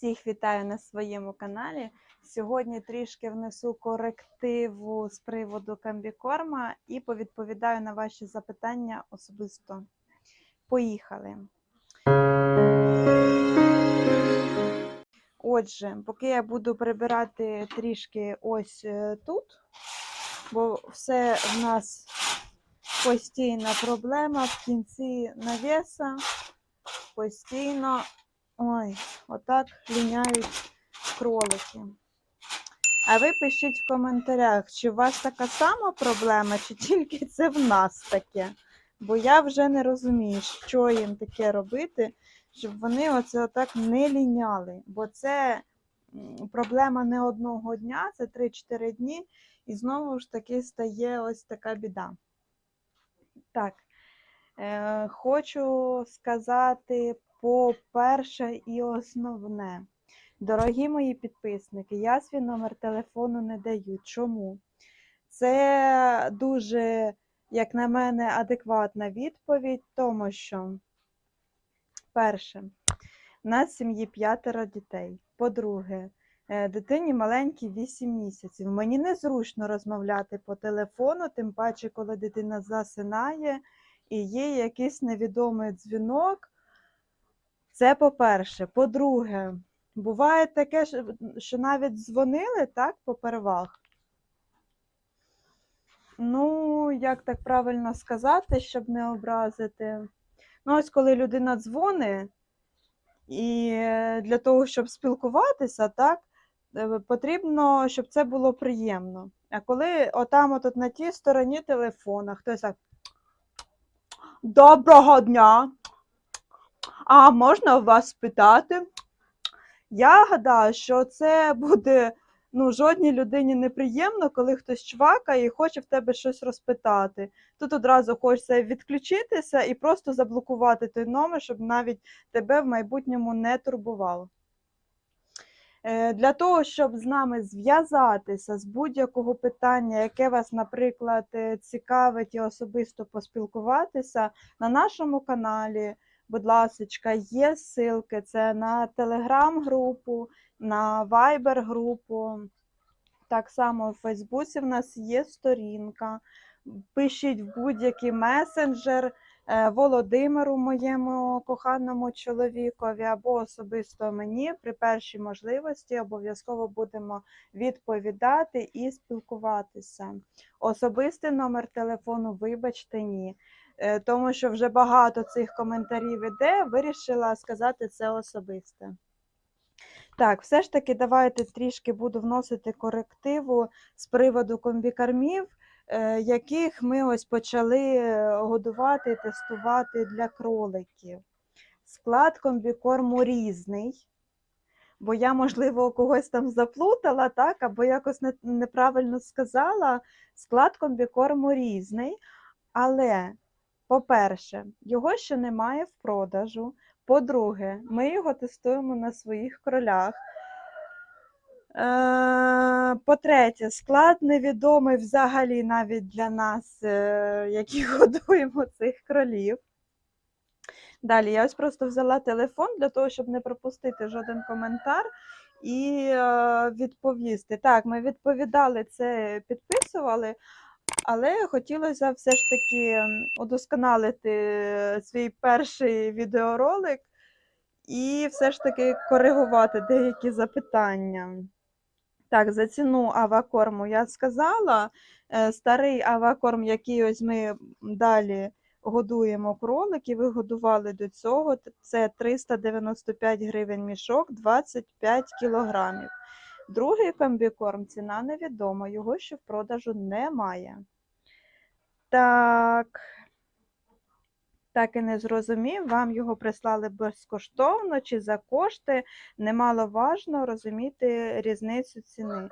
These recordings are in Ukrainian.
Всіх вітаю на своєму каналі. Сьогодні трішки внесу корективу з приводу комбікорма і повідповідаю на ваші запитання особисто. Поїхали. Отже, поки я буду прибирати трішки ось е, тут, бо все в нас постійна проблема в кінці навіса, постійно ой, отак ліняють кролики. А ви пишіть в коментарях, чи у вас така сама проблема, чи тільки це в нас таке. Бо я вже не розумію, що їм таке робити, щоб вони оце отак не ліняли. Бо це проблема не одного дня, це 3-4 дні, і знову ж таки стає ось така біда. Так, е, хочу сказати по-перше і основне. Дорогі мої підписники, я свій номер телефону не даю. Чому? Це дуже, як на мене, адекватна відповідь, тому що, перше, в нас в сім'ї п'ятеро дітей. По-друге, е, дитині маленькій 8 місяців. Мені незручно розмовляти по телефону, тим паче, коли дитина засинає і є якийсь невідомий дзвінок. Це по-перше. По-друге, буває таке, що- навіть дзвонили так попервах. Ну, як так правильно сказати, щоб не образити. Ну, ось коли людина дзвонить, і для того, щоб спілкуватися, так, е, потрібно, щоб це було приємно. А коли отам от на тій стороні телефона хтось так. Доброго дня! А можна вас спитати? Я гадаю, що це буде ну, жодній людині неприємно, коли хтось чвакає і хоче в тебе щось розпитати. Тут одразу хочеться відключитися і просто заблокувати той номер, щоб навіть тебе в майбутньому не турбувало. Е, Для того, щоб з нами зв'язатися з будь-якого питання, яке вас, наприклад, е, цікавить і особисто поспілкуватися, на нашому каналі, будь ласка, є ссылки. Це на телеграм-групу, на вайбер-групу. Так само в Фейсбуці в нас є сторінка. Пишіть в будь-який месенджер е, Володимиру, моєму коханому чоловікові, або особисто мені при першій можливості обов'язково будемо відповідати і спілкуватися. Особистий номер телефону, вибачте, ні. Е, Тому що вже багато цих коментарів іде, вирішила сказати це особисте. Так, все ж таки, давайте трішки буду вносити корективу з приводу комбікормів, е, яких ми ось почали е, годувати, тестувати для кроликів. Склад комбікорму різний, бо я, можливо, когось там заплутала, так, або якось неправильно сказала. Склад комбікорму різний, але, по-перше, його ще немає в продажу. По-друге, ми його тестуємо на своїх кролях. Е, По-третє, склад невідомий взагалі навіть для нас, е, які годуємо цих кролів. Далі, я ось просто взяла телефон для того, щоб не пропустити жоден коментар і е, відповісти. Так, ми відповідали це, підписували, але хотілося все ж таки удосконалити свій перший відеоролик і все ж таки коригувати деякі запитання. Так, за ціну авакорму я сказала. Е, Старий авакорм, який ось ми далі годуємо кроликів, ви годували до цього, це 395 гривень мішок, 25 кілограмів. Другий комбікорм ціна невідома, його ще в продажу немає. Так, так і не зрозумів, вам його прислали безкоштовно чи за кошти. Немаловажно розуміти різницю ціни.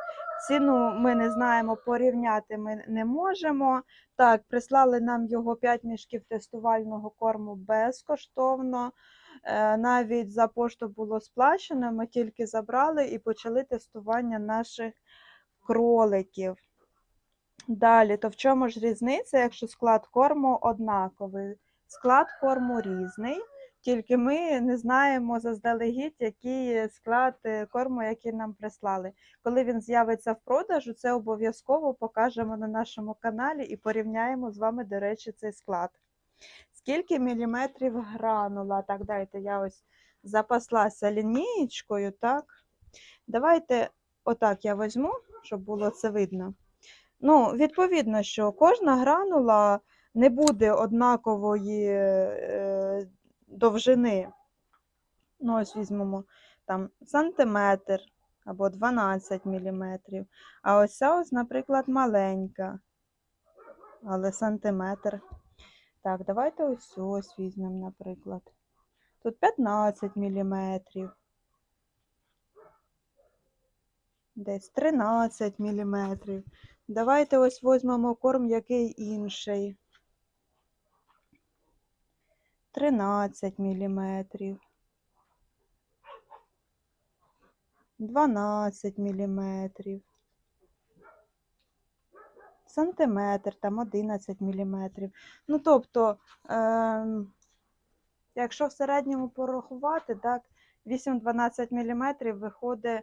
Ціну ми не знаємо, порівняти ми не можемо. Так, прислали нам його 5 мішків тестувального корму безкоштовно. Е, Навіть за пошту було сплачено, ми тільки забрали і почали тестування наших кроликів. Далі, то в чому ж різниця, якщо склад корму однаковий? Склад корму різний, оскільки ми не знаємо заздалегідь, який склад е, корму, який нам прислали. Коли він з'явиться в продажу, це обов'язково покажемо на нашому каналі і порівняємо з вами, до речі, цей склад. Скільки міліметрів гранула? Так, дайте я ось запаслася лінієчкою, так. Давайте отак я візьму, щоб було це видно. Ну, відповідно, що кожна гранула не буде однакової е, довжини. Ну, ось візьмемо там сантиметр або 12 міліметрів. А ось ця ось, наприклад, маленька, але сантиметр. Так, давайте ось ось візьмемо, наприклад. Тут 15 міліметрів. Десь 13 міліметрів. Давайте ось візьмемо корм який інший. 13 міліметрів. 12 міліметрів. Сантиметр, там 11 міліметрів. Ну, тобто, ем, якщо в середньому порахувати, так, 8-12 міліметрів виходить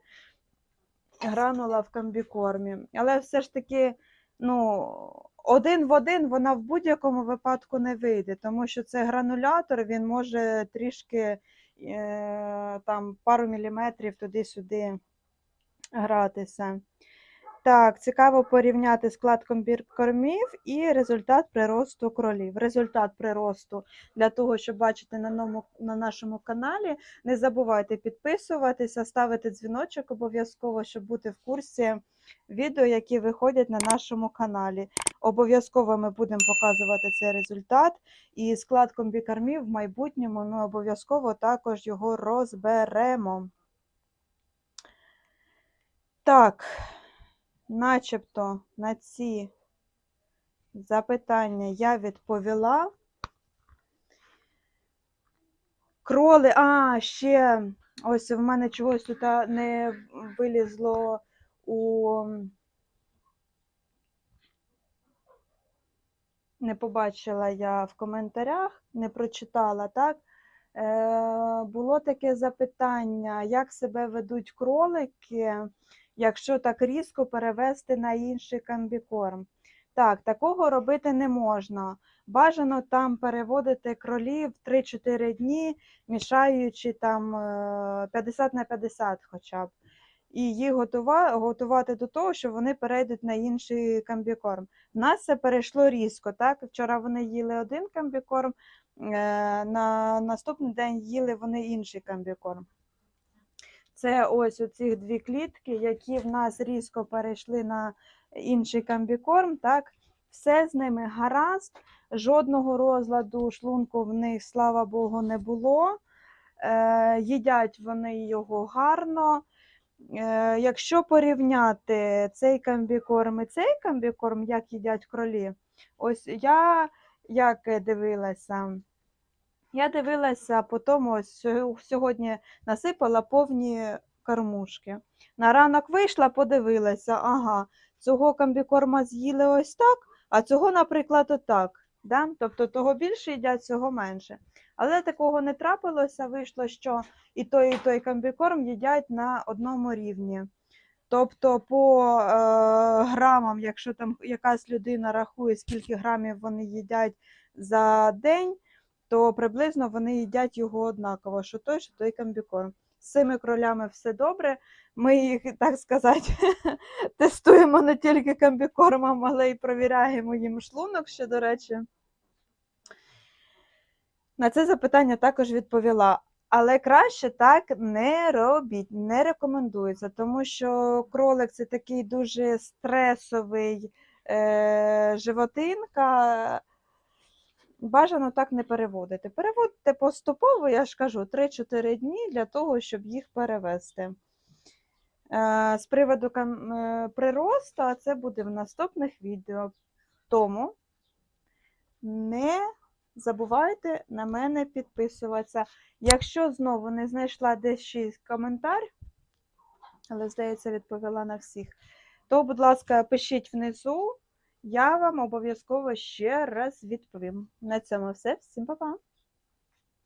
гранула в комбікормі. Але все ж таки, ну, один в один вона в будь-якому випадку не вийде, тому що це гранулятор, він може трішки е, там пару міліметрів туди-сюди гратися. Так, цікаво порівняти склад комбікормів і результат приросту кролів. Результат приросту для того, щоб бачити на, ному, на нашому каналі. Не забувайте підписуватися, ставити дзвіночок обов'язково, щоб бути в курсі відео, які виходять на нашому каналі. Обов'язково ми будемо показувати цей результат. І склад комбікормів в майбутньому ми обов'язково також його розберемо. Так, начебто на ці запитання я відповіла. Кроли, а, ще ось в мене чогось тут не вилізло у. Не побачила я в коментарях, не прочитала, так? Е, було таке запитання, як себе ведуть кролики, якщо так різко перевести на інший комбікорм. Так, такого робити не можна. Бажано там переводити кролів 3-4 дні, мішаючи там е, 50 на 50 хоча б. І їх готувати до того, що вони перейдуть на інший комбікорм. У нас це перейшло різко. Так? Вчора вони їли один комбікорм, е, на наступний день їли вони інший комбікорм. Це ось оці дві клітки, які в нас різко перейшли на інший комбікорм. Так? Все з ними гаразд, жодного розладу шлунку в них, слава Богу, не було. Е, їдять вони його гарно. Е, якщо порівняти цей комбікорм і цей комбікорм, як їдять кролі, ось я як дивилася, я дивилася по тому, ось сьогодні насипала повні кормушки. На ранок вийшла, подивилася, ага, цього комбікорма з'їли ось так, а цього, наприклад, отак. Да? Тобто того більше їдять, цього менше. Але такого не трапилося, вийшло, що і той, і той комбікорм їдять на одному рівні. Тобто, по е, грамам, якщо там якась людина рахує, скільки грамів вони їдять за день, то приблизно вони їдять його однаково, що той, що той комбікорм. З цими кролями все добре. Ми їх, так сказати, тестуємо не тільки комбікормом, але й провіряємо їм шлунок, що, до речі. На це запитання також відповіла. Але краще так не робіть, не рекомендується, тому що кролик це такий дуже стресовий е, животинка. Бажано так не переводити. Переводьте поступово, я ж кажу, 3-4 дні для того, щоб їх перевести. Е, з приводу е, приросту, а це буде в наступних відео. Тому не забувайте на мене підписуватися. Якщо знову не знайшла десь щось коментар, але, здається, відповіла на всіх, то, будь ласка, пишіть внизу, я вам обов'язково ще раз відповім. На цьому все. Всім па-па!